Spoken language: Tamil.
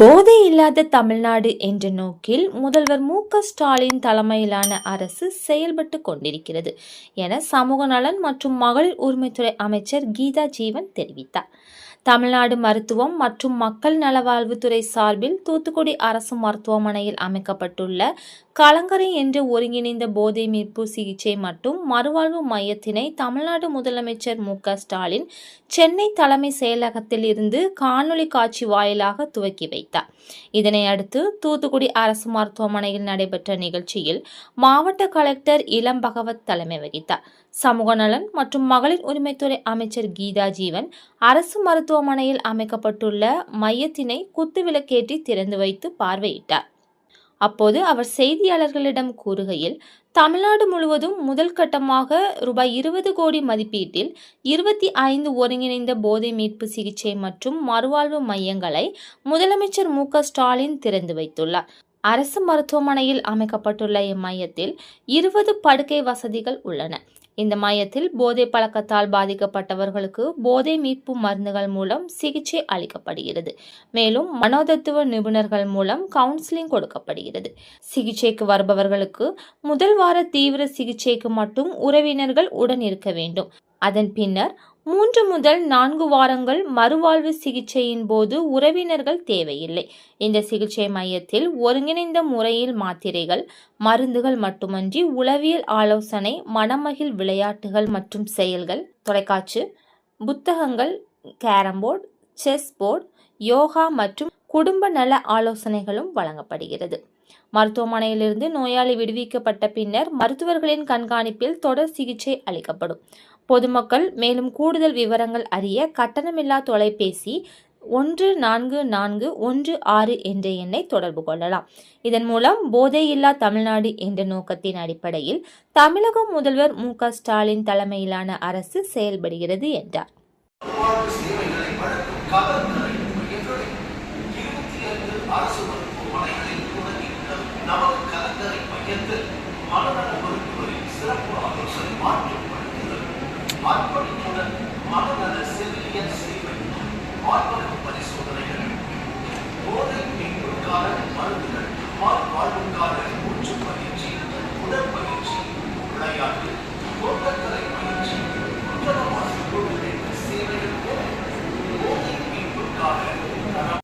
போதை இல்லாத தமிழ்நாடு என்ற நோக்கில் முதல்வர் மு ஸ்டாலின் தலைமையிலான அரசு செயல்பட்டு கொண்டிருக்கிறது என சமூக நலன் மற்றும் மகளிர் உரிமைத்துறை அமைச்சர் கீதா ஜீவன் தெரிவித்தார். தமிழ்நாடு மருத்துவம் மற்றும் மக்கள் நலவாழ்வுத்துறை சார்பில் தூத்துக்குடி அரசு மருத்துவமனையில் அமைக்கப்பட்டுள்ள கலங்கரை என்ற ஒருங்கிணைந்த போதை மீட்பு சிகிச்சை மற்றும் மறுவாழ்வு மையத்தினை தமிழ்நாடு முதலமைச்சர் மு க ஸ்டாலின் சென்னை தலைமை செயலகத்தில் இருந்து காணொளி காட்சி வாயிலாக துவக்கி வைத்தார். இதனை அடுத்து தூத்துக்குடி அரசு மருத்துவமனையில் நடைபெற்ற நிகழ்ச்சியில் மாவட்ட கலெக்டர் இளம் பகவத் தலைமை வகித்தார். சமூக நலன் மற்றும் மகளிர் உரிமைத்துறை அமைச்சர் கீதா ஜீவன் அரசு மருத்துவமனையில் அமைக்கப்பட்டுள்ள மையத்தினை குத்துவிளக்கேற்றி திறந்து வைத்து பார்வையிட்டார். அப்போது அவர் செய்தியாளர்களிடம் கூறுகையில் தமிழ்நாடு முழுவதும் முதல் கட்டமாக ரூபாய் இருபது கோடி மதிப்பீட்டில் இருபத்தி ஐந்து ஒருங்கிணைந்த போதை மீட்பு சிகிச்சை மற்றும் மறுவாழ்வு மையங்களை முதலமைச்சர் மு. க. ஸ்டாலின் திறந்து வைத்துள்ளார். அரசு மருத்துவமனையில் அமைக்கப்பட்டுள்ள இம்மையத்தில் இருபது படுக்கை வசதிகள் உள்ளன. இந்த மையத்தில் போதை பழக்கத்தால் பாதிக்கப்பட்டவர்களுக்கு போதை மீட்பு மருந்துகள் மூலம் சிகிச்சை அளிக்கப்படுகிறது. மேலும் மனோதத்துவ நிபுணர்கள் மூலம் கவுன்சிலிங் கொடுக்கப்படுகிறது. சிகிச்சைக்கு வருபவர்களுக்கு முதல் வார தீவிர சிகிச்சைக்கு மட்டும் உறவினர்கள் உடன் இருக்க வேண்டும். அதன் பின்னர் மூன்று முதல் நான்கு வாரங்கள் மறுவாழ்வு சிகிச்சையின் போது உறவினர்கள் தேவையில்லை. இந்த சிகிச்சை மையத்தில் ஒருங்கிணைந்த முறையில் மாத்திரைகள் மருந்துகள் மட்டுமன்றி உளவியல் ஆலோசனை மனமகிழ் விளையாட்டுகள் மற்றும் செயல்கள் தொலைக்காட்சி புத்தகங்கள் கேரம்போர்டு செஸ் போர்டு யோகா மற்றும் குடும்ப நல ஆலோசனைகளும் வழங்கப்படுகிறது. மருத்துவமனையிலிருந்து நோயாளி விடுவிக்கப்பட்ட பின்னர் மருத்துவர்களின் கண்காணிப்பில் தொடர் சிகிச்சை அளிக்கப்படும். பொதுமக்கள் மேலும் கூடுதல் விவரங்கள் அறிய கட்டணமில்லா தொலைபேசி ஒன்று நான்கு நான்கு ஒன்று ஆறு என்ற எண்ணை தொடர்பு கொள்ளலாம். இதன் மூலம் போதையில்லா தமிழ்நாடு என்ற நோக்கத்தின் அடிப்படையில் தமிழக முதல்வர் மு க ஸ்டாலின் தலைமையிலான அரசு செயல்படுகிறது என்றார் வாழ்வு சேவைகளை வழங்கும் கலங்கரை மையங்களை இருபத்தி ஐந்து அரசு மருத்துவமனைகளில் தொடங்கியுள்ள நமது கலங்கரை மையத்தில் மனநல மருத்துவரின் சிறப்பு ஆலோசனை மாற்றப்படுகிறது ஆர்ப்பணிப்புடன் மனநல செவிலியர் சேவை ஆர்ப்பணிப்பு பரிசோதனைகள்